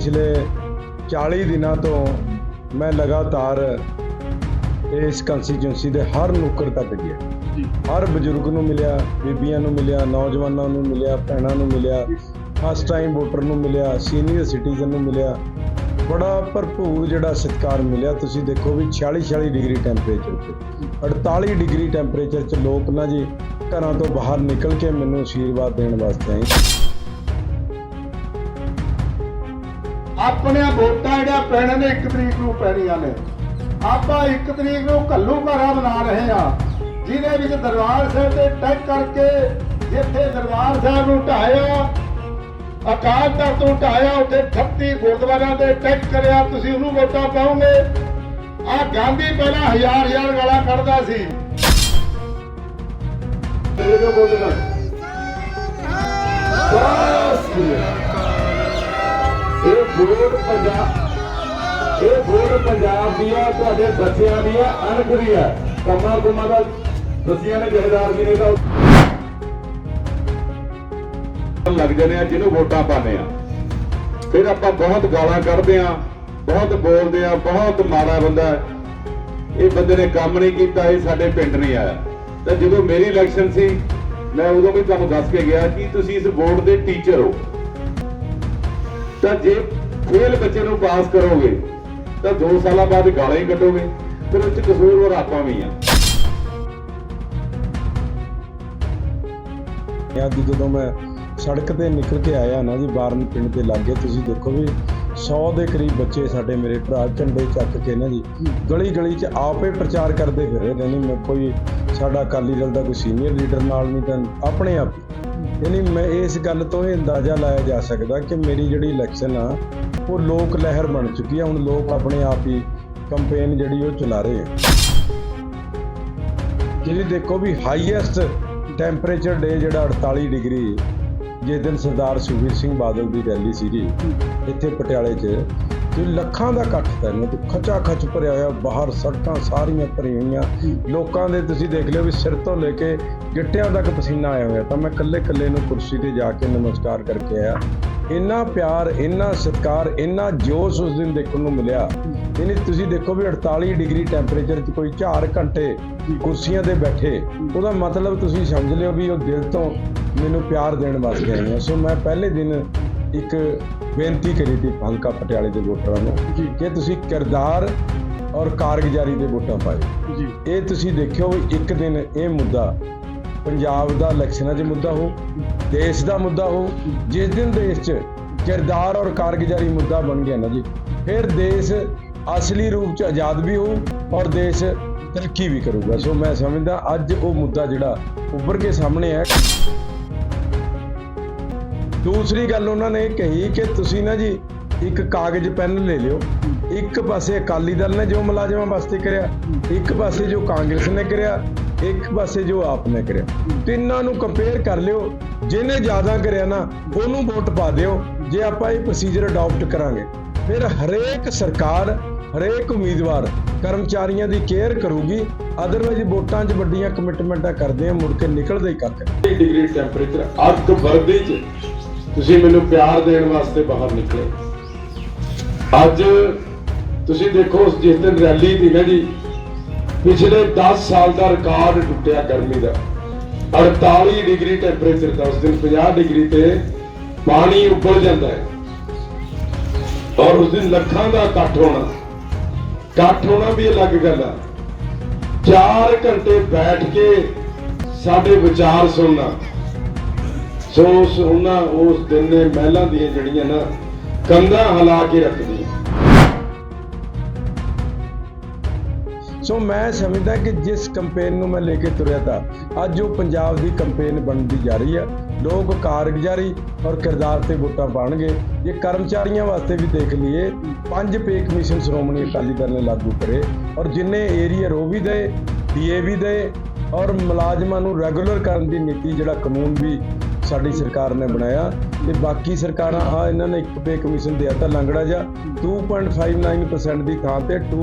ਪਿਛਲੇ 40 ਦਿਨਾਂ ਤੋਂ ਮੈਂ ਲਗਾਤਾਰ ਇਸ ਕੰਸਟੀਚੁਐਂਸੀ ਦੇ ਹਰ ਨੁੱਕਰ ਤੱਕ ਗਿਆ। ਹਰ ਬਜ਼ੁਰਗ ਨੂੰ ਮਿਲਿਆ ਬੀਬੀਆਂ ਨੂੰ ਮਿਲਿਆ ਨੌਜਵਾਨਾਂ ਨੂੰ ਮਿਲਿਆ ਭੈਣਾਂ ਨੂੰ ਮਿਲਿਆ ਫਸਟ ਟਾਈਮ ਵੋਟਰ ਨੂੰ ਮਿਲਿਆ ਸੀਨੀਅਰ ਸਿਟੀਜ਼ਨ ਨੂੰ ਮਿਲਿਆ। ਬੜਾ ਭਰਪੂਰ ਜਿਹੜਾ ਸਤਿਕਾਰ ਮਿਲਿਆ। ਤੁਸੀਂ ਦੇਖੋ ਵੀ 46 46 ਡਿਗਰੀ ਟੈਂਪਰੇਚਰ 'ਚ 48 ਡਿਗਰੀ ਟੈਂਪਰੇਚਰ 'ਚ ਲੋਕ ਨਾ ਜੀ ਘਰਾਂ ਤੋਂ ਬਾਹਰ ਨਿਕਲ ਕੇ ਮੈਨੂੰ ਆਸ਼ੀਰਵਾਦ ਦੇਣ ਵਾਸਤੇ ਆਏ। ਆਪਣੀਆਂ ਵੋਟਾਂ ਜਿਹੜੀਆਂ ਪੈਣ ਨੇ 1 ਤਰੀਕ ਨੂੰ ਪੈਣੀਆਂ ਨੇ। ਆਪਾਂ 1 ਤਰੀਕ ਨੂੰ ਘੱਲੂ ਘਰਾ ਬਣਾ ਰਹੇ ਆ ਜਿਹਦੇ ਵਿੱਚ ਦਰਬਾਰ ਸਾਹਿਬ ਤੇ ਟੈਕ ਕਰਕੇ ਜਿੱਥੇ ਦਰਬਾਰ ਸਾਹਿਬ ਨੂੰ ਢਾਇਆ ਅਕਾਲ ਤਖਤ ਤੋਂ ਢਾਇਆ ਉੱਥੇ 38 ਗੁਰਦੁਆਰਿਆਂ ਤੇ ਟੈਕ ਕਰਿਆ ਤੁਸੀਂ ਉਹਨੂੰ ਵੋਟਾਂ ਪਾਓਗੇ। ਆ ਗਾਂਧੀ ਪਹਿਲਾਂ ਹਜ਼ਾਰ ਹਜ਼ਾਰ ਗਾਲਾਂ ਕੱਢਦਾ ਸੀ। ਇਹ ਬੋਲਦਾ ਬਸ ਇਹ ਵੋਟ ਪੰਜਾਬ, ਇਹ ਵੋਟ ਪੰਜਾਬ ਦੀ ਤੁਹਾਡੇ ਬੱਚਿਆਂ ਦੀ ਆ, ਅਣਖ ਕੰਮਾਂ ਕੁਮਾਂ ਦਾ ਬੱਚਿਆਂ ਨੇ ਜਹਦਾਰ ਜੀ ਨੇ ਤਾਂ ਲੱਗ ਜਾਂਦੇ ਆ, ਜਿਹਨੂੰ ਵੋਟਾਂ ਪਾਉਂਦੇ ਆ। ਫਿਰ ਆਪਾਂ ਬਹੁਤ ਗਾਲਾਂ ਕੱਢਦੇ ਆ, ਬਹੁਤ ਬੋਲਦੇ ਆ, ਬਹੁਤ ਮਾੜਾ ਬੰਦਾ ਇਹ ਬੰਦੇ ਨੇ ਕੰਮ ਨਹੀਂ ਕੀਤਾ, ਇਹ ਸਾਡੇ ਪਿੰਡ ਨਹੀਂ ਆਇਆ। ਤਾਂ ਜਦੋਂ ਮੇਰੀ ਇਲੈਕਸ਼ਨ ਸੀ, ਮੈਂ ਉਦੋਂ ਵੀ ਤੁਹਾਨੂੰ ਦੱਸ ਕੇ ਗਿਆ ਕਿ ਤੁਸੀਂ ਇਸ ਬੋਰਡ ਦੇ ਟੀਚਰ ਹੋ। ਤਾਂ ਜੇ ਫੇਲ ਬੱਚੇ ਨੂੰ ਪਾਸ ਕਰੋਗੇ, ਤਾਂ 2 ਸਾਲਾਂ ਬਾਅਦ ਗਾਲਾਂ ਹੀ ਕੱਢੋਗੇ, ਫਿਰ ਉੱਚ ਕਸੂਰਵਾਰ ਆਪਾਂ ਵੀ ਆ। ਅੱਜ ਜਦੋਂ ਮੈਂ ਸੜਕ ਤੇ ਨਿਕਲ ਕੇ ਆਇਆ ਨਾ ਜੀ, ਬਾਰਨ ਪਿੰਡ ਦੇ ਲਾਗੇ, ਤੁਸੀਂ ਦੇਖੋ ਵੀ 100 ਦੇ ਕਰੀਬ ਬੱਚੇ ਸਾਡੇ ਮੇਰੇ ਭਰਾ ਝੰਡੇ ਚੱਕ ਕੇ ਨਾ ਜੀ ਗਲੀ ਗਲੀ 'ਚ ਆਪੇ ਪ੍ਰਚਾਰ ਕਰਦੇ ਫਿਰ ਰਹੇ ਨਹੀਂ ਮੈਂ ਕੋਈ ਸਾਡਾ ਅਕਾਲੀ ਦਲ ਦਾ ਕੋਈ ਸੀਨੀਅਰ ਲੀਡਰ ਨਾਲ ਨਹੀਂ ਤਾਂ ਆਪਣੇ ਆਪ ਯਾਨੀ ਮੈਂ ਇਸ ਗੱਲ ਤੋਂ ਇਹ ਅੰਦਾਜ਼ਾ ਲਾਇਆ ਜਾ ਸਕਦਾ ਕਿ ਮੇਰੀ ਜਿਹੜੀ ਇਲੈਕਸ਼ਨ ਆ, ਉਹ ਲੋਕ ਲਹਿਰ ਬਣ ਚੁੱਕੀ ਆ। ਹੁਣ ਲੋਕ ਆਪਣੇ ਆਪ ਹੀ ਕੰਪੇਨ ਜਿਹੜੀ ਉਹ ਚਲਾ ਰਹੇ ਆ। ਜਿਹੜੀ ਦੇਖੋ ਵੀ ਹਾਈਐਸਟ ਟੈਂਪਰੇਚਰ ਡੇ ਜਿਹੜਾ 48 ਡਿਗਰੀ, ਜਿਸ ਦਿਨ ਸਰਦਾਰ ਸੁਖਬੀਰ ਸਿੰਘ ਬਾਦਲ ਦੀ ਰੈਲੀ ਸੀ ਜੀ ਇੱਥੇ ਪਟਿਆਲੇ 'ਚ ਤੇ ਲੱਖਾਂ ਦਾ ਇਕੱਠ ਤਾਂ ਤੂੰ ਖਚਾ ਖਚ ਭਰਿਆ ਹੋਇਆ, ਬਾਹਰ ਸੜਕਾਂ ਸਾਰੀਆਂ ਭਰੀਆਂ ਹੋਈਆਂ। ਲੋਕਾਂ ਦੇ ਤੁਸੀਂ ਦੇਖ ਲਿਓ ਵੀ ਸਿਰ ਤੋਂ ਲੈ ਕੇ ਗਿੱਟਿਆਂ ਤੱਕ ਪਸੀਨਾ ਆਇਆ ਹੋਇਆ। ਤਾਂ ਮੈਂ ਇਕੱਲੇ ਇਕੱਲੇ ਨੂੰ ਕੁਰਸੀ ਤੇ ਜਾ ਕੇ ਨਮਸਕਾਰ ਕਰਕੇ ਆਇਆ। ਇੰਨਾ ਪਿਆਰ, ਇੰਨਾ ਸਤਿਕਾਰ, ਇੰਨਾ ਜੋਸ਼ ਉਸ ਦਿਨ ਦੇਖਣ ਨੂੰ ਮਿਲਿਆ। ਇਹਨੇ ਤੁਸੀਂ ਦੇਖੋ ਵੀ 48 ਡਿਗਰੀ ਟੈਂਪਰੇਚਰ 'ਚ ਕੋਈ 4 ਘੰਟੇ ਕੁਰਸੀਆਂ ਤੇ ਬੈਠੇ। ਉਹਦਾ ਮਤਲਬ ਤੁਸੀਂ ਸਮਝ ਲਿਓ ਵੀ ਉਹ ਦਿਲ ਤੋਂ ਮੈਨੂੰ ਪਿਆਰ ਦੇਣ ਵਾਸਤੇ ਆਏ ਸੋ ਮੈਂ ਪਹਿਲੇ ਦਿਨ ਇੱਕ ਬੇਨਤੀ ਕਰੀ ਸੀ ਹਲਕਾ ਪਟਿਆਲੇ ਦੇ ਵੋਟਰਾਂ ਨੂੰ ਕਿ ਤੁਸੀਂ ਕਿਰਦਾਰ ਔਰ ਕਾਰਗੁਜ਼ਾਰੀ ਦੇ ਵੋਟਾਂ ਪਾਓ ਜੀ। ਇਹ ਤੁਸੀਂ ਦੇਖਿਓ ਵੀ ਇੱਕ ਦਿਨ ਇਹ ਮੁੱਦਾ ਪੰਜਾਬ ਦਾ ਇਲੈਕਸ਼ਨਾਂ 'ਚ ਮੁੱਦਾ ਹੋ ਦੇਸ਼ ਦਾ ਮੁੱਦਾ ਹੋ ਜਿਸ ਦਿਨ ਦੇਸ਼ 'ਚ ਕਿਰਦਾਰ ਔਰ ਕਾਰਗੁਜ਼ਾਰੀ ਮੁੱਦਾ ਬਣ ਗਿਆ ਨਾ ਜੀ ਫਿਰ ਦੇਸ਼ ਅਸਲੀ ਰੂਪ 'ਚ ਆਜ਼ਾਦ ਵੀ ਹੋਊ ਔਰ ਦੇਸ਼ ਤਰੱਕੀ ਵੀ ਕਰੂਗਾ। ਸੋ ਮੈਂ ਸਮਝਦਾ ਅੱਜ ਉਹ ਮੁੱਦਾ ਜਿਹੜਾ ਉੱਭਰ ਕੇ ਸਾਹਮਣੇ ਹੈ ਦੂਸਰੀ ਗੱਲ ਉਹਨਾਂ ਨੇ ਇਹ ਕਹੀ ਕਿ ਤੁਸੀਂ ਨਾ ਜੀ ਇੱਕ ਕਾਗਜ਼ ਪੈਨ ਲੈ ਲਿਓ। ਇੱਕ ਪਾਸੇ ਅਕਾਲੀ ਦਲ ਨੇ ਜੋ ਮੁਲਾਜ਼ਮਾਂ ਵਾਸਤੇ ਕਰਿਆ, ਇੱਕ ਪਾਸੇ ਜੋ ਕਾਂਗਰਸ ਨੇ ਕਰਿਆ, ਇੱਕ ਪਾਸੇ ਜੋ ਆਪ ਨੇ ਕਰਿਆ। ਤਿੰਨਾਂ ਨੂੰ ਕੰਪੇਅਰ ਕਰ ਲਿਓ, ਜਿਹਨੇ ਜ਼ਿਆਦਾ ਕਰਿਆ ਨਾ, ਉਹਨੂੰ ਵੋਟ ਪਾ ਦਿਓ, ਜੇ ਆਪਾਂ ਇਹ ਪ੍ਰੋਸੀਜਰ ਅਡਾਪਟ ਕਰਾਂਗੇ। ਫਿਰ ਹਰੇਕ ਸਰਕਾਰ, ਹਰੇਕ ਉਮੀਦਵਾਰ, ਕਰਮਚਾਰੀਆਂ ਦੀ ਕੇਅਰ ਕਰੂਗੀ ਅਦਰਵਾਈਜ਼ ਵੋਟਾਂ 'ਚ ਵੱਡੀਆਂ ਕਮਿਟਮੈਂਟਾਂ ਕਰਦੇ ਆ, ਮੁੜ ਕੇ ਨਿਕਲਦੇ ਹੀ ਕੱਖ ਡਿਗਰੀ ਟੈਂਪਰੇਚਰ ਅੱਗ ਵਰਦੀ ਚ। ਤੁਸੀਂ ਮੈਨੂੰ ਪਿਆਰ ਦੇਣ ਵਾਸਤੇ ਬਾਹਰ ਨਿਕਲੇ। ਅੱਜ ਤੁਸੀਂ ਦੇਖੋ ਉਸ ਜਿਸ ਦਿਨ ਰੈਲੀ ਦੀ ਨਾ ਜੀ, ਪਿਛਲੇ 10 ਸਾਲ ਦਾ ਰਿਕਾਰਡ ਟੁੱਟਿਆ ਗਰਮੀ ਦਾ। 48 ਡਿਗਰੀ ਟੈਂਪਰੇਚਰ ਦਾ ਉਸ ਦਿਨ 50 ਡਿਗਰੀ ਤੇ ਪਾਣੀ ਉੱਬਲ ਜਾਂਦਾ ਹੈ। ਔਰ ਉਸ ਦਿਨ ਲੱਖਾਂ ਦਾ ਇਕੱਠ ਹੋਣਾ। ਇਕੱਠ ਹੋਣਾ ਵੀ ਅਲੱਗ ਗੱਲ ਆ। 4 ਘੰਟੇ ਬੈਠ ਕੇ ਸਾਡੇ ਵਿਚਾਰ ਸੁਣਨਾ। ਸੋ ਉਸ ਉਹਨਾਂ ਉਸ ਦਿਨ ਨੇ ਮਹਿਲਾਂ ਦੀਆਂ ਜਿਹੜੀਆਂ ਨਾ, ਕੰਧਾਂ ਹਿਲਾ ਕੇ ਰੱਖਦੀਆਂ। ਸੋ ਮੈਂ ਸਮਝਦਾ ਕਿ ਜਿਸ ਕੰਪੇਨ ਨੂੰ ਮੈਂ ਲੈ ਕੇ ਤੁਰਿਆ ਤਾਂ, ਅੱਜ ਉਹ ਪੰਜਾਬ ਦੀ ਕੰਪੇਨ ਬਣਦੀ ਜਾ ਰਹੀ ਹੈ ਲੋਕ ਕਾਰਗੁਜ਼ਾਰੀ ਔਰ ਕਿਰਦਾਰ ਤੇ ਵੋਟਾਂ ਪਾਣਗੇ ਜੇ ਕਰਮਚਾਰੀਆਂ ਵਾਸਤੇ ਵੀ ਦੇਖ ਲਈਏ, ਪੰਜ ਪੇ ਕਮਿਸ਼ਨ ਸ਼੍ਰੋਮਣੀ ਅਕਾਲੀ ਦਲ ਨੇ ਲਾਗੂ ਕਰੇ ਔਰ ਜਿੰਨੇ ਏਰੀਅਰ ਉਹ ਵੀ ਦੇ ਡੀਏ ਵੀ ਦੇ ਔਰ ਮੁਲਾਜ਼ਮਾਂ ਨੂੰ ਰੈਗੂਲਰ ਕਰਨ ਦੀ ਨੀਤੀ ਜਿਹੜਾ ਕਾਨੂੰਨ ਵੀ ਸਾਡੀ ਸਰਕਾਰ ਨੇ ਬਣਾਇਆ ਤੇ ਬਾਕੀ ਸਰਕਾਰਾਂ ਆ ਇਹਨਾਂ ਨੇ ਇੱਕ ਪੇ ਕਮਿਸ਼ਨ ਦਿਆ ਤਾਂ ਲੰਗੜਾ ਜਾ 2.59% ਦੀ ਥਾਂ ਤੇ 2.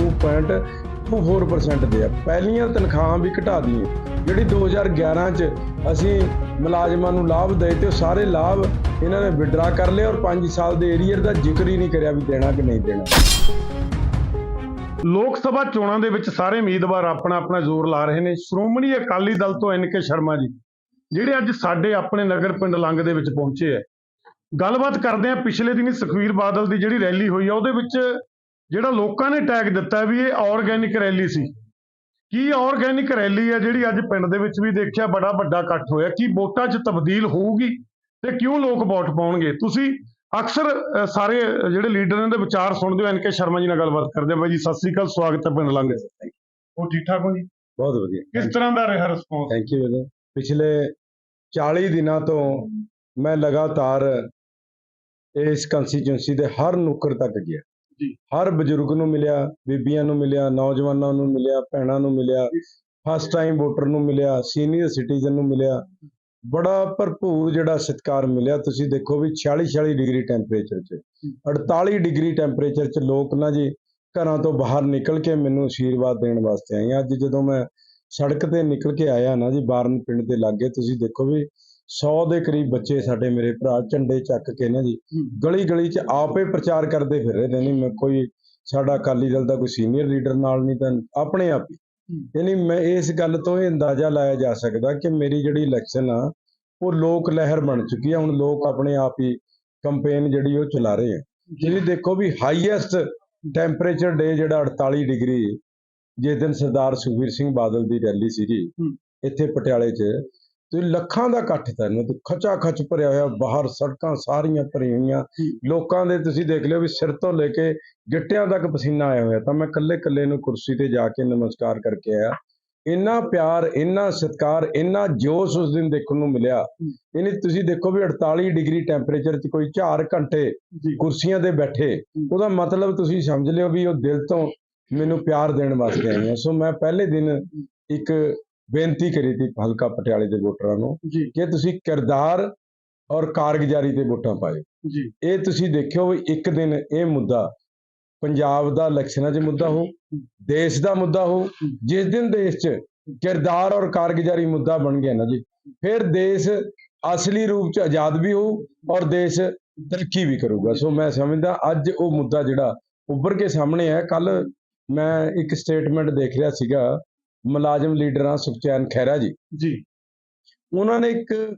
24% ਦੇ ਪਹਿਲੀਆਂ ਤਨਖਾਹਾਂ ਵੀ ਘਟਾ ਦਈਏ ਜਿਹੜੀ 2011 ਚ ਅਸੀਂ ਮੁਲਾਜ਼ਮਾਂ ਨੂੰ ਲਾਭ ਦੇ ਤੇ ਉਹ ਸਾਰੇ ਲਾਭ ਇਹਨਾਂ ਨੇ ਵਿਡਰਾ ਕਰ ਲਿਆ ਔਰ 5 ਸਾਲ ਦੇ ਏਰੀਅਰ ਦਾ ਜ਼ਿਕਰ ਹੀ ਨਹੀਂ ਕਰਿਆ ਵੀ ਦੇਣਾ ਕਿ ਨਹੀਂ ਦੇਣਾ। ਲੋਕ ਸਭਾ ਚੋਣਾਂ ਦੇ ਵਿੱਚ ਸਾਰੇ ਉਮੀਦਵਾਰ ਆਪਣਾ ਆਪਣਾ ਜ਼ੋਰ ਲਾ ਰਹੇ ਨੇ। ਸ਼੍ਰੋਮਣੀ ਅਕਾਲੀ ਦਲ ਤੋਂ ਐਨ ਕੇ ਸ਼ਰਮਾ ਜੀ ਜਿਹੜੇ ਅੱਜ ਸਾਡੇ ਆਪਣੇ ਨਗਰ ਪਿੰਡ ਲੰਗ ਦੇ ਵਿੱਚ ਪਹੁੰਚੇ ਹੈ ਗੱਲਬਾਤ ਕਰਦੇ ਆ ਪਿਛਲੇ ਦਿਨੀ ਸੁਖਵੀਰ ਬਾਦਲ ਦੀ ਜਿਹੜੀ ਰੈਲੀ ਹੋਈ ਆ ਉਹਦੇ ਵਿੱਚ ਜਿਹੜਾ ਲੋਕਾਂ ਨੇ ਟੈਗ ਦਿੱਤਾ ਵੀ ਇਹ ਆਰਗੈਨਿਕ ਰੈਲੀ ਸੀ। ਕੀ ਆਰਗੈਨਿਕ ਰੈਲੀ ਹੈ ਜਿਹੜੀ ਅੱਜ ਪਿੰਡ ਦੇ ਵਿੱਚ ਵੀ ਦੇਖਿਆ ਬੜਾ ਵੱਡਾ ਇਕੱਠ ਹੋਇਆ? ਕੀ ਵੋਟਾਂ 'ਚ ਤਬਦੀਲ ਹੋਊਗੀ ਤੇ ਕਿਉਂ ਲੋਕ ਵੋਟ ਪਾਉਣਗੇ? ਤੁਸੀਂ ਅਕਸਰ ਸਾਰੇ ਜਿਹੜੇ ਲੀਡਰਾਂ ਦੇ ਵਿਚਾਰ ਸੁਣਦੇ ਹੋ ਐਨਕੇ ਸ਼ਰਮਾ ਜੀ ਨਾਲ ਗੱਲਬਾਤ ਕਰਦੇ ਆ। ਬਾਈ ਜੀ ਸਤਿ ਸ੍ਰੀ ਅਕਾਲ ਸਵਾਗਤ ਹੈ ਪਿੰਡ ਲੰਘ ਉਹ ਠੀਕ ਠਾਕ ਹੋ ਜੀ? ਬਹੁਤ ਵਧੀਆ। ਕਿਸ ਤਰ੍ਹਾਂ ਦਾ ਰਿਹਾ ਰਿਸਪੌਂਸ ਥੈਂਕ ਯੂ ਪਿਛਲੇ 40 ਦਿਨਾਂ ਤੋਂ ਮੈਂ ਲਗਾਤਾਰ ਇਸ ਕੰਸਟੀਚੁਐਂਸੀ ਦੇ ਹਰ ਨੁੱਕਰ ਤੱਕ ਗਿਆ। ਜੀ। ਹਰ ਬਜ਼ੁਰਗ ਨੂੰ ਮਿਲਿਆ ਬੀਬੀਆਂ ਨੂੰ ਮਿਲਿਆ ਨੌਜਵਾਨਾਂ ਨੂੰ ਮਿਲਿਆ ਭੈਣਾਂ ਨੂੰ ਮਿਲਿਆ ਫਸਟ ਟਾਈਮ ਵੋਟਰ ਨੂੰ ਮਿਲਿਆ ਸੀਨੀਅਰ ਸਿਟੀਜ਼ਨ ਨੂੰ ਮਿਲਿਆ। ਬੜਾ ਭਰਪੂਰ ਜਿਹੜਾ ਸਤਿਕਾਰ ਮਿਲਿਆ। ਤੁਸੀਂ ਦੇਖੋ ਵੀ 46 46 ਡਿਗਰੀ ਟੈਂਪਰੇਚਰ 'ਚ। 48 ਡਿਗਰੀ ਟੈਂਪਰੇਚਰ 'ਚ ਲੋਕ ਨਾ ਜੀ ਘਰਾਂ ਤੋਂ ਬਾਹਰ ਨਿਕਲ ਕੇ ਮੈਨੂੰ ਆਸ਼ੀਰਵਾਦ ਦੇਣ ਵਾਸਤੇ ਆਏ। ਅੱਜ ਜਦੋਂ ਮੈਂ ਸੜਕ ਤੇ ਨਿਕਲ ਕੇ ਆਇਆ ਨਾ ਜੀ ਬਾਰਨ ਪਿੰਡ ਦੇ ਲਾਗੇ ਤੁਸੀਂ ਦੇਖੋ ਵੀ 100 ਦੇ ਕਰੀਬ ਬੱਚੇ ਸਾਡੇ ਮੇਰੇ ਭਰਾ ਝੰਡੇ ਚੱਕ ਕੇ ਨਾ ਜੀ ਗਲੀ ਗਲੀ 'ਚ ਆਪੇ ਪ੍ਰਚਾਰ ਕਰਦੇ ਫਿਰ ਰਹੇ ਨੇ ਨਹੀਂ ਮੈਂ ਕੋਈ ਸਾਡਾ ਅਕਾਲੀ ਦਲ ਦਾ ਕੋਈ ਸੀਨੀਅਰ ਲੀਡਰ ਨਾਲ ਨਹੀਂ ਤਾਂ ਆਪਣੇ ਆਪ ਹੀ। ਯਾਨੀ ਮੈਂ ਇਸ ਗੱਲ ਤੋਂ ਇਹ ਅੰਦਾਜ਼ਾ ਲਾਇਆ ਜਾ ਸਕਦਾ ਕਿ ਮੇਰੀ ਜਿਹੜੀ ਇਲੈਕਸ਼ਨ ਆ ਉਹ ਲੋਕ ਲਹਿਰ ਬਣ ਚੁੱਕੀ ਆ ਹੁਣ ਲੋਕ ਆਪਣੇ ਆਪ ਹੀ ਕੰਪੇਨ ਜਿਹੜੀ ਉਹ ਚਲਾ ਰਹੇ ਆ। ਜਿਹੜੀ ਦੇਖੋ ਵੀ ਹਾਈਐਸਟ ਟੈਂਪਰੇਚਰ ਡੇ ਜਿਹੜਾ 48 ਡਿਗਰੀ ਜਿਸ ਦਿਨ ਸਰਦਾਰ ਸੁਖਬੀਰ ਸਿੰਘ ਬਾਦਲ ਦੀ ਰੈਲੀ ਸੀਗੀ। ਇੱਥੇ ਪਟਿਆਲੇ 'ਚ ਤੇ ਲੱਖਾਂ ਦਾ ਇਕੱਠ ਤਾਂ ਇਹਨੂੰ ਤੇ ਖਚਾ ਖਚ ਭਰਿਆ ਹੋਇਆ ਬਾਹਰ ਸੜਕਾਂ ਸਾਰੀਆਂ ਭਰੀਆਂ ਹੋਈਆਂ। ਲੋਕਾਂ ਦੇ ਤੁਸੀਂ ਦੇਖ ਲਿਓ ਵੀ ਸਿਰ ਤੋਂ ਲੈ ਕੇ ਗਿੱਟਿਆਂ ਤੱਕ ਪਸੀਨਾ ਆਇਆ ਹੋਇਆ ਤਾਂ ਮੈਂ ਕੱਲੇ ਕੱਲੇ ਨੂੰ ਕੁਰਸੀ ਤੇ ਜਾ ਕੇ ਨਮਸਕਾਰ ਕਰਕੇ ਆਇਆ। ਇੰਨਾ ਪਿਆਰ ਇੰਨਾ ਸਤਿਕਾਰ ਇੰਨਾ ਜੋਸ਼ ਉਸ ਦਿਨ ਦੇਖਣ ਨੂੰ ਮਿਲਿਆ। ਇਹਨੇ ਤੁਸੀਂ ਦੇਖੋ ਵੀ 48 ਡਿਗਰੀ ਟੈਂਪਰੇਚਰ 'ਚ ਕੋਈ 4 ਘੰਟੇ ਕੁਰਸੀਆਂ ਤੇ ਬੈਠੇ। ਉਹਦਾ ਮਤਲਬ ਤੁਸੀਂ ਸਮਝ ਲਿਓ ਵੀ ਉਹ ਦਿਲ ਤੋਂ ਮੈਨੂੰ ਪਿਆਰ ਦੇਣ ਵਾਸਤੇ ਆਏ ਆ। ਸੋ ਮੈਂ ਪਹਿਲੇ ਦਿਨ ਇੱਕ ਬੇਨਤੀ ਕਰੀ ਤੀ ਹਲਕਾ ਪਟਿਆਲੇ ਦੇ ਵੋਟਰਾਂ ਨੂੰ ਕਿ ਤੁਸੀਂ ਕਿਰਦਾਰ ਔਰ ਕਾਰਗੁਜ਼ਾਰੀ ਤੇ ਵੋਟਾਂ ਪਾਇਓ। ਜੀ। ਇਹ ਤੁਸੀਂ ਦੇਖਿਓ ਵੀ ਇੱਕ ਦਿਨ ਇਹ ਮੁੱਦਾ ਪੰਜਾਬ ਦਾ ਇਲੈਕਸ਼ਨਾਂ 'ਚ ਮੁੱਦਾ ਹੋ ਦੇਸ਼ ਦਾ ਮੁੱਦਾ ਹੋ ਜਿਸ ਦਿਨ ਦੇਸ਼ 'ਚ ਕਿਰਦਾਰ ਔਰ ਕਾਰਗੁਜ਼ਾਰੀ ਮੁੱਦਾ ਬਣ ਗਿਆ ਨਾ ਜੀ ਫਿਰ ਦੇਸ਼ ਅਸਲੀ ਰੂਪ 'ਚ ਆਜ਼ਾਦ ਵੀ ਹੋਊ ਔਰ ਦੇਸ਼ ਤਰੱਕੀ ਵੀ ਕਰੂਗਾ। ਸੋ ਮੈਂ ਸਮਝਦਾ ਅੱਜ ਉਹ ਮੁੱਦਾ ਜਿਹੜਾ ਉੱਭਰ ਕੇ ਸਾਹਮਣੇ ਹੈ ਕੱਲ ਮੈਂ ਇੱਕ ਸਟੇਟਮੈਂਟ ਦੇਖ ਰਿਹਾ ਸੀਗਾ ਮੁਲਾਜ਼ਮ ਲੀਡਰਾਂ ਸੁਖਚੈਨ ਖਹਿਰਾ ਜੀ। ਜੀ। ਉਹਨਾਂ ਨੇ ਇੱਕ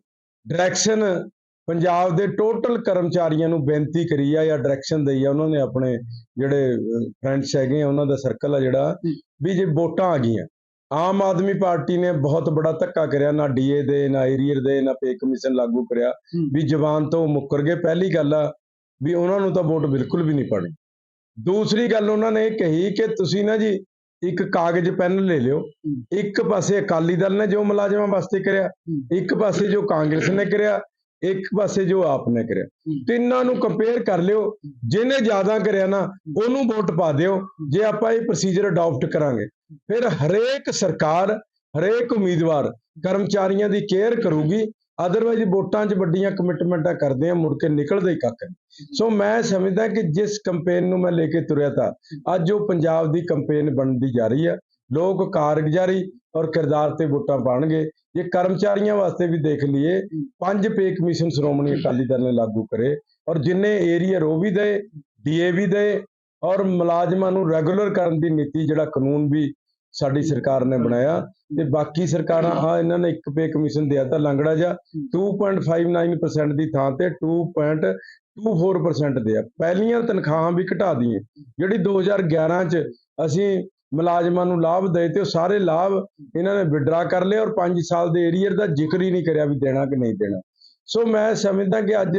ਡਾਇਰੈਕਸ਼ਨ ਪੰਜਾਬ ਦੇ ਟੋਟਲ ਕਰਮਚਾਰੀਆਂ ਨੂੰ ਬੇਨਤੀ ਕਰੀ ਆ ਜਾਂ ਡਾਇਰੈਕਸ਼ਨ ਦਈ ਆ ਉਹਨਾਂ ਨੇ ਆਪਣੇ ਜਿਹੜੇ ਫਰੈਂਡਸ ਹੈਗੇ ਆ ਉਹਨਾਂ ਦਾ ਸਰਕਲ ਆ ਜਿਹੜਾ। ਵੀ ਜੇ ਵੋਟਾਂ ਆ ਗਈਆਂ। ਆਮ ਆਦਮੀ ਪਾਰਟੀ ਨੇ ਬਹੁਤ ਬੜਾ ਧੱਕਾ ਕਰਿਆ ਨਾ ਡੀਏ ਦੇ ਨਾ ਏਰੀਅਰ ਦੇ ਨਾ ਪੇ ਕਮਿਸ਼ਨ ਲਾਗੂ ਕਰਿਆ। ਵੀ ਜਵਾਨ ਤੋਂ ਮੁੱਕਰ ਗਏ। ਪਹਿਲੀ ਗੱਲ ਆ ਵੀ ਉਹਨਾਂ ਨੂੰ ਤਾਂ ਵੋਟ ਬਿਲਕੁਲ ਵੀ ਨਹੀਂ ਪਾਣੀ ਦੂਸਰੀ ਗੱਲ ਉਹਨਾਂ ਨੇ ਕਹੀ ਕਿ ਤੁਸੀਂ ਨਾ ਜੀ ਇੱਕ ਕਾਗਜ਼ ਪੈਨ ਲੈ ਲਿਓ। ਇੱਕ ਪਾਸੇ ਅਕਾਲੀ ਦਲ ਨੇ ਜੋ ਮੁਲਾਜ਼ਮਾਂ ਵਾਸਤੇ ਕਰਿਆ ਇੱਕ ਪਾਸੇ ਜੋ ਕਾਂਗਰਸ ਨੇ ਕਰਿਆ ਇੱਕ ਪਾਸੇ ਜੋ ਆਪ ਨੇ ਕਰਿਆ। ਤਿੰਨਾਂ ਨੂੰ ਕੰਪੇਅਰ ਕਰ ਲਿਓ ਜਿਹਨੇ ਜ਼ਿਆਦਾ ਕਰਿਆ ਨਾ ਉਹਨੂੰ ਵੋਟ ਪਾ ਦਿਓ ਜੇ ਆਪਾਂ ਇਹ ਪ੍ਰੋਸੀਜਰ ਅਡਾਪਟ ਕਰਾਂਗੇ। ਫਿਰ ਹਰੇਕ ਸਰਕਾਰ ਹਰੇਕ ਉਮੀਦਵਾਰ ਕਰਮਚਾਰੀਆਂ ਦੀ ਕੇਅਰ ਕਰੂਗੀ ਅਦਰਵਾਈਜ਼ ਵੋਟਾਂ 'ਚ ਵੱਡੀਆਂ ਕਮਿਟਮੈਂਟਾਂ ਕਰਦੇ ਆ, ਮੁੜ ਕੇ ਨਿਕਲਦੇ ਹੀ ਕੱਖ ਸੋ ਮੈਂ ਸਮਝਦਾ ਕਿ ਜਿਸ ਕੰਪੇਨ ਨੂੰ ਮੈਂ ਲੈ ਕੇ ਤੁਰਿਆ ਤਾਂ ਅੱਜ ਉਹ ਪੰਜਾਬ ਦੀ ਕੰਪੇਨ ਬਣਦੀ ਜਾ ਰਹੀ ਆ। ਲੋਕ ਕਾਰਗੁਜ਼ਾਰੀ ਔਰ ਕਿਰਦਾਰ ਤੇ ਵੋਟਾਂ ਪਾਣਗੇ ਜੇ ਕਰਮਚਾਰੀਆਂ ਵਾਸਤੇ ਵੀ ਦੇਖ ਲਈਏ, ਪੰਜ ਪੇ ਕਮਿਸ਼ਨ ਸ਼੍ਰੋਮਣੀ ਅਕਾਲੀ ਦਲ ਨੇ ਲਾਗੂ ਕਰੇ ਔਰ ਜਿੰਨੇ ਏਰੀਅਰ ਉਹ ਵੀ ਦੇ ਡੀਏ ਵੀ ਦੇ ਔਰ ਮੁਲਾਜ਼ਮਾਂ ਨੂੰ ਰੈਗੂਲਰ ਕਰਨ ਦੀ ਨੀਤੀ ਜਿਹੜਾ ਕਾਨੂੰਨ ਵੀ ਸਾਡੀ ਸਰਕਾਰ ਨੇ ਬਣਾਇਆ ਤੇ ਬਾਕੀ ਸਰਕਾਰਾਂ ਆ ਇਹਨਾਂ ਨੇ ਇੱਕ ਪੇ ਕਮਿਸ਼ਨ ਦਿਆ ਤਾਂ ਲੰਗੜਾ ਜਾ 2.59% ਦੀ ਥਾਂ ਤੇ 2.24% ਦਿਆ ਪਹਿਲੀਆਂ ਤਨਖਾਹਾਂ ਵੀ ਘਟਾ ਦਈਏ ਜਿਹੜੀ 2011 ਚ ਅਸੀਂ ਮੁਲਾਜ਼ਮਾਂ ਨੂੰ ਲਾਭ ਦੇ ਤੇ ਉਹ ਸਾਰੇ ਲਾਭ ਇਹਨਾਂ ਨੇ ਵਿਡਰਾ ਕਰ ਲਏ ਔਰ 5 ਸਾਲ ਦੇ ਏਰੀਅਰ ਦਾ ਜ਼ਿਕਰ ਹੀ ਨਹੀਂ ਕਰਿਆ ਵੀ ਦੇਣਾ ਕਿ ਨਹੀਂ ਦੇਣਾ। ਸੋ ਮੈਂ ਸਮਝਦਾ ਕਿ ਅੱਜ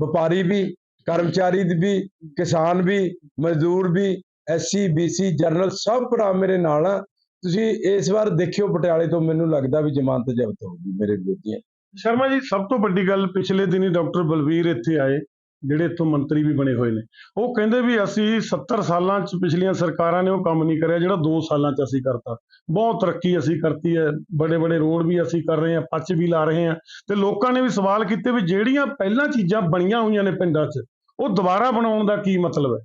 ਵਪਾਰੀ ਵੀ ਕਰਮਚਾਰੀ ਵੀ ਕਿਸਾਨ ਵੀ ਮਜ਼ਦੂਰ ਵੀ ਐਸਸੀ ਬੀਸੀ ਜਨਰਲ ਸਭ ਭਰਾ ਮੇਰੇ ਨਾਲ ਆ। ਤੁਸੀਂ ਇਸ ਵਾਰ ਦੇਖਿਓ ਪਟਿਆਲੇ ਤੋਂ, ਮੈਨੂੰ ਲੱਗਦਾ ਵੀ ਜ਼ਮਾਨਤ ਜ਼ਬਤ ਹੋਊਗੀ ਮੇਰੇ ਵਿਰੋਧੀਆਂ ਸ਼ਰਮਾ ਜੀ, ਸਭ ਤੋਂ ਵੱਡੀ ਗੱਲ ਪਿਛਲੇ ਦਿਨੀ ਡਾਕਟਰ ਬਲਵੀਰ ਇੱਥੇ ਆਏ, ਜਿਹੜੇ ਇੱਥੋਂ ਮੰਤਰੀ ਵੀ ਬਣੇ ਹੋਏ ਨੇ। ਉਹ ਕਹਿੰਦੇ ਵੀ ਅਸੀਂ 70 ਸਾਲਾਂ ਚ ਪਿਛਲੀਆਂ ਸਰਕਾਰਾਂ ਨੇ ਉਹ ਕੰਮ ਨਹੀਂ ਕਰਿਆ, ਜਿਹੜਾ 2 ਸਾਲਾਂ ਚ ਅਸੀਂ ਕਰਤਾ। ਬਹੁਤ ਤਰੱਕੀ ਅਸੀਂ ਕਰਤੀ ਹੈ, ਬੜੇ ਬੜੇ ਰੋਡ ਵੀ ਅਸੀਂ ਕਰ ਰਹੇ ਹਾਂ, ਪੱਚ ਵੀ ਲਾ ਰਹੇ ਹਾਂ। ਤੇ ਲੋਕਾਂ ਨੇ ਵੀ ਸਵਾਲ ਕੀਤੇ ਵੀ ਜਿਹੜੀਆਂ ਪਹਿਲਾਂ ਚੀਜ਼ਾਂ ਬਣੀਆਂ ਹੋਈਆਂ ਨੇ ਪਿੰਡਾਂ 'ਚ, ਉਹ ਦੁਬਾਰਾ ਬਣਾਉਣ ਦਾ ਕੀ ਮਤਲਬ ਹੈ?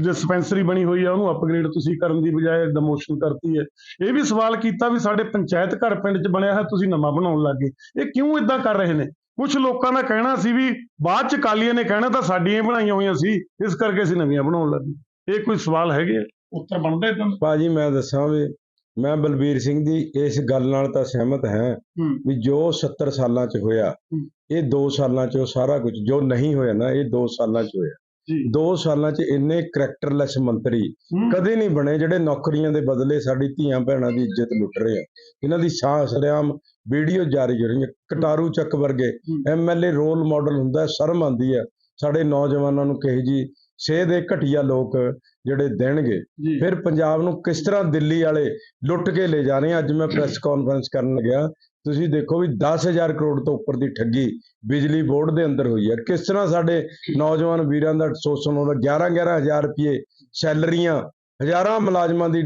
ਡਿਸਪੈਂਸਰੀ ਬਣੀ ਹੋਈ ਹੈ ਉਹਨੂੰ ਅਪਗ੍ਰੇਡ ਤੁਸੀਂ ਕਰਨ ਦੀ ਬਜਾਏ ਡਿਮੋਸ਼ਨ ਕਰਤੀ ਹੈ। ਇਹ ਵੀ ਸਵਾਲ ਕੀਤਾ ਵੀ ਸਾਡੇ ਪੰਚਾਇਤ ਘਰ ਪਿੰਡ 'ਚ ਬਣਿਆ ਹੈ ਤੁਸੀਂ ਨਵਾਂ ਬਣਾਉਣ ਲੱਗੇ ਇਹ ਕਿਉਂ ਇਦਾਂ ਕਰ ਰਹੇ ਨੇ? ਕੁਝ ਲੋਕਾਂ ਦਾ ਕਹਿਣਾ ਸੀ ਵੀ ਬਾਅਦ 'ਚ ਕਾਲੀਆਂ ਨੇ ਕਹਿਣਾ ਤਾਂ ਸਾਡੀਆਂ ਹੀ ਬਣਾਈਆਂ ਹੋਈਆਂ ਸੀ ਇਸ ਕਰਕੇ ਅਸੀਂ ਨਵੀਆਂ ਬਣਾਉਣ ਲੱਗੇ ਇਹ ਕੋਈ ਸਵਾਲ ਹੈਗੇ ਆ? ਉੱਤਰ ਬਣਦਾ ਇਦਾਂ ਭਾਜੀ ਮੈਂ ਦੱਸਾਂ ਵੀ ਮੈਂ ਬਲਬੀਰ ਸਿੰਘ ਦੀ ਇਸ ਗੱਲ ਨਾਲ ਤਾਂ ਸਹਿਮਤ ਹਾਂ ਵੀ ਜੋ 70 ਸਾਲਾਂ 'ਚ ਹੋਇਆ। ਇਹ 2 ਸਾਲਾਂ 'ਚ ਉਹ ਸਾਰਾ ਕੁਝ ਜੋ ਨਹੀਂ ਹੋਇਆ ਨਾ ਇਹ 2 ਸਾਲਾਂ 'ਚ ਹੋਇਆ। ਜੀ। 2 ਸਾਲਾਂ 'ਚ ਇੰਨੇ ਕਰੈਕਟਰਲੈਸ ਮੰਤਰੀ। ਕਦੇ ਨਹੀਂ ਬਣੇ ਜਿਹੜੇ ਨੌਕਰੀਆਂ ਦੇ ਬਦਲੇ ਸਾਡੀ ਧੀਆਂ ਭੈਣਾਂ ਦੀ ਇੱਜ਼ਤ ਲੁੱਟ ਰਹੇ ਆ। ਇਹਨਾਂ ਦੀ ਸਾਹ ਸਰਿਆਮ ਵੀਡੀਓ ਜਾਰੀ ਹੋ ਰਹੀ ਹੈ ਕਟਾਰੂ ਚੱਕ ਵਰਗੇ। ਐਮਐਲਏ ਰੋਲ ਮਾਡਲ ਹੁੰਦਾ ਸ਼ਰਮ ਆਉਂਦੀ ਹੈ। ਸਾਡੇ ਨੌਜਵਾਨਾਂ ਨੂੰ ਕਹੇ ਜੀ ਸੇਹ ਦੇ ਘਟੀਆ ਲੋਕ ਜਿਹੜੇ ਦੇਣਗੇ। ਫਿਰ ਪੰਜਾਬ ਨੂੰ ਕਿਸ ਤਰ੍ਹਾਂ ਦਿੱਲੀ ਵਾਲੇ ਲੁੱਟ ਕੇ ਲੈ ਜਾ ਰਹੇ ਆ? ਅੱਜ ਮੈਂ ਪ੍ਰੈਸ ਕਾਨਫਰੰਸ ਕਰਨ ਲੱਗਿਆ। ਤੁਸੀਂ ਦੇਖੋ ਵੀ 10000 ਕਰੋੜ ਤੋਂ ਉੱਪਰ ਦੀ ਠੱਗੀ ਬਿਜਲੀ ਬੋਰਡ ਦੇ ਅੰਦਰ ਹੋਈ ਹੈ। ਕਿਸ ਤਰ੍ਹਾਂ ਸਾਡੇ ਨੌਜਵਾਨ ਵੀਰਾਂ ਦਾ ਸ਼ੋਸ਼ਣ ਹੋ ਰਿਹਾ 11 11000 ਰੁਪਏ ਸੈਲਰੀਆਂ, ਹਜ਼ਾਰਾਂ ਮੁਲਾਜ਼ਮਾਂ ਦੀ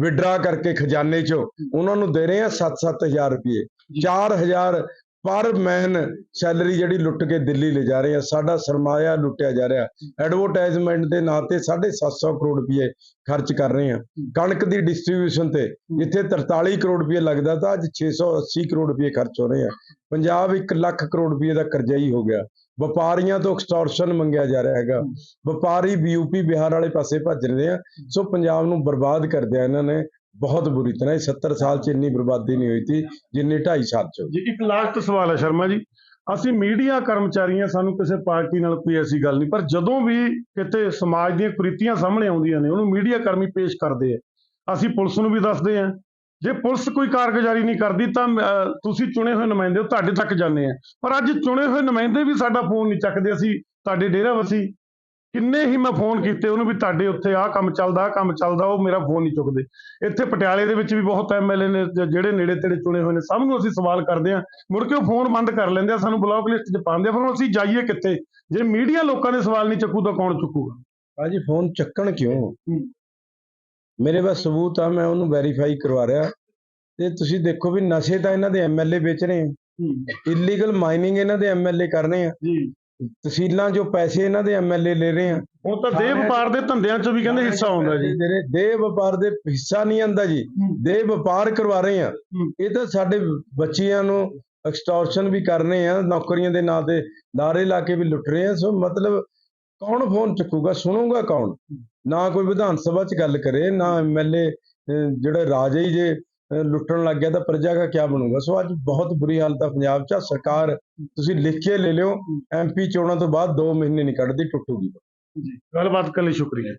ਵਿਡਰਾ ਕਰਕੇ ਖਜ਼ਾਨੇ 'ਚੋਂ, ਉਹਨਾਂ ਨੂੰ ਦੇ ਰਹੇ ਆ 7-7000 ਰੁਪਏ। 4000 ਪਰ ਮੈਨ ਸੈਲਰੀ ਜਿਹੜੀ ਲੁੱਟ ਕੇ ਦਿੱਲੀ ਲੈ ਜਾ ਰਹੇ ਆ, ਸਾਡਾ ਸਰਮਾਇਆ ਲੁੱਟਿਆ ਜਾ ਰਿਹਾ। ਐਡਵਰਟਾਈਜ਼ਮੈਂਟ ਦੇ ਨਾਂ ਤੇ 750 ਕਰੋੜ ਰੁਪਏ ਖਰਚ ਕਰ ਰਹੇ ਆ। ਕਣਕ ਦੀ ਡਿਸਟ੍ਰੀਬਿਊਸ਼ਨ ਤੇ ਜਿੱਥੇ 43 ਕਰੋੜ ਰੁਪਏ ਲੱਗਦਾ ਤਾਂ ਅੱਜ 680 ਕਰੋੜ ਰੁਪਏ ਖਰਚ ਹੋ ਰਹੇ ਆ। ਪੰਜਾਬ 1 ਲੱਖ ਕਰੋੜ ਰੁਪਏ ਦਾ ਕਰਜ਼ਾਈ ਹੋ ਗਿਆ। ਵਪਾਰੀਆਂ ਤੋਂ ਐਕਸਟੋਰਸ਼ਨ ਮੰਗਿਆ ਜਾ ਰਿਹਾ ਹੈਗਾ। ਵਪਾਰੀ ਯੂਪੀ ਬਿਹਾਰ ਵਾਲੇ ਪਾਸੇ ਭੱਜ ਰਹੇ ਆ। ਸੋ ਪੰਜਾਬ ਨੂੰ ਬਰਬਾਦ ਕਰ ਦਿਆ ਇਹਨਾਂ ਨੇ। ਬਹੁਤ ਬੁਰੀ ਤਰ੍ਹਾਂ ਇਹ 70 ਸਾਲ ਚ ਇੰਨੀ ਬਰਬਾਦੀ ਨਹੀਂ ਹੋਈ ਸੀ, ਜਿੰਨੀ 2.5 ਸਾਲ ਚ ਹੋਈ। ਜੀ, ਇੱਕ ਲਾਸਟ ਸਵਾਲ ਹੈ ਸ਼ਰਮਾ ਜੀ। ਅਸੀਂ ਮੀਡੀਆ ਕਰਮਚਾਰੀਆਂ ਸਾਨੂੰ ਕਿਸੇ ਪਾਰਟੀ ਨਾਲ ਕੋਈ ਐਸੀ ਗੱਲ ਨਹੀਂ, ਪਰ ਜਦੋਂ ਵੀ ਕਿਤੇ ਸਮਾਜ ਦੀਆਂ ਕੁਰੀਤੀਆਂ ਸਾਹਮਣੇ ਆਉਂਦੀਆਂ ਨੇ, ਉਹਨੂੰ ਮੀਡੀਆ ਕਰਮੀ ਪੇਸ਼ ਕਰਦੇ ਆ। ਅਸੀਂ ਪੁਲਿਸ ਨੂੰ ਵੀ ਦੱਸਦੇ ਆ। ਜੇ ਪੁਲਿਸ ਕੋਈ ਕਾਰਗੁਜ਼ਾਰੀ ਨਹੀਂ ਕਰਦੀ, ਤਾਂ ਤੁਸੀਂ ਚੁਣੇ ਹੋਏ ਨੁਮਾਇੰਦੇ ਤੁਹਾਡੇ ਤੱਕ ਜਾਂਦੇ ਆ। ਪਰ ਅੱਜ ਚੁਣੇ ਹੋਏ ਨੁਮਾਇੰਦੇ ਵੀ ਸਾਡਾ ਫੋਨ ਨਹੀਂ ਚੱਕਦੇ, ਅਸੀਂ ਤੁਹਾਡੇ ਡੇਰਾ ਵਸੀ ਕਿੰਨੇ ਹੀ ਮੈਂ ਫੋਨ ਕੀਤੇ ਉਹਨੂੰ ਵੀ ਤੁਹਾਡੇ ਉੱਥੇ ਆਹ ਕੰਮ ਚੱਲਦਾ ਆਹ ਕੰਮ ਚੱਲਦਾ ਉਹ ਮੇਰਾ ਫੋਨ ਨਹੀਂ ਚੁੱਕਦੇ। ਇੱਥੇ ਪਟਿਆਲੇ ਦੇ ਵਿੱਚ ਵੀ ਬਹੁਤ ਐਮਐਲਏ ਨੇ ਜਿਹੜੇ ਨੇੜੇ ਤੇੜੇ ਚੁਣੇ ਹੋਏ ਨੇ ਸਭ ਨੂੰ ਅਸੀਂ ਸਵਾਲ ਕਰਦੇ ਆ ਮੁੜ ਕੇ ਉਹ ਫੋਨ ਬੰਦ ਕਰ ਲੈਂਦੇ ਆ ਸਾਨੂੰ ਬਲੌਕ ਲਿਸਟ 'ਚ ਪਾਉਂਦੇ ਆ ਫਿਰ ਅਸੀਂ ਜਾਈਏ ਕਿੱਥੇ? ਜੇ ਮੀਡੀਆ ਲੋਕਾਂ ਦੇ ਸਵਾਲ ਨਹੀਂ ਚੱਕੂ ਤਾਂ ਕੌਣ ਚੁੱਕੂਗਾ? ਭਾਜੀ ਫੋਨ ਚੱਕਣ ਕਿਉਂ। ਮੇਰੇ ਪਾਸ ਸਬੂਤ ਆ ਮੈਂ ਉਹਨੂੰ ਵੈਰੀਫਾਈ ਕਰਵਾ ਰਿਹਾ। ਤੇ ਤੁਸੀਂ ਦੇਖੋ ਵੀ ਨਸ਼ੇ ਤਾਂ ਇਹਨਾਂ ਦੇ ਐਮਐਲਏ ਵੇਚ ਰਹੇ ਆ। ਇਲੀਗਲ ਮਾਈਨਿੰਗ ਇਹਨਾਂ ਦੇ ਐਮਐਲਏ ਕਰ ਰਹੇ ਆ। ਜੀ। ਤਹਿਸੀਲਾਂ ਜੋ ਪੈਸੇ ਇਹਨਾਂ ਦੇ ਐਮਐਲਏ ਲੈ ਰਹੇ ਆ। ਉਹ ਤਾਂ ਦੇਹ ਵਪਾਰ ਦੇ ਧੰਦਿਆਂ 'ਚ ਵੀ ਕਹਿੰਦੇ ਹਿੱਸਾ ਆਉਂਦਾ ਜੀ। ਜਿਹੜੇ ਦੇ ਵਪਾਰ ਦੇ ਹਿੱਸਾ ਨਹੀਂ ਆਂਦਾ ਜੀ ਦੇ ਵਪਾਰ ਕਰਵਾ ਰਹੇ ਆ। ਇਹ ਤਾਂ ਸਾਡੇ ਬੱਚਿਆਂ ਨੂੰ ਐਕਸਟੋਰਸ਼ਨ ਵੀ ਕਰ ਰਹੇ ਆ ਨੌਕਰੀਆਂ ਦੇ ਨਾਂ ਤੇ ਨਾਰੇ ਲਾ ਕੇ ਵੀ ਲੁੱਟ ਰਹੇ ਆ। ਸੋ ਮਤਲਬ ਕੌਣ ਫੋਨ ਚੁੱਕੂਗਾ ਸੁਣੂਗਾ ਕੌਣ? ਨਾ ਕੋਈ ਵਿਧਾਨ ਸਭਾ 'ਚ ਗੱਲ ਕਰੇ ਨਾ ਐਮਐਲਏ ਜਿਹੜੇ ਰਾਜੇ ਜੇ ਲੁੱਟਣ ਲੱਗ ਗਿਆ ਤਾਂ ਪ੍ਰਜਾ ਦਾ ਕੀ ਬਣੂਗਾ? ਸੋ ਅੱਜ ਬਹੁਤ ਬੁਰੀ ਹਾਲਤ ਆ ਪੰਜਾਬ 'ਚ। ਆਹ ਸਰਕਾਰ ਤੁਸੀਂ ਲਿਖ ਕੇ ਲੈ ਲਿਓ ਐਮਪੀ ਚੋਣਾਂ ਤੋਂ ਬਾਅਦ 2 ਮਹੀਨੇ ਨਹੀਂ ਕੱਢਦੀ, ਟੁੱਟੂਗੀ। ਜੀ, ਗੱਲਬਾਤ ਕਰਨ ਲਈ ਸ਼ੁਕਰੀਆ।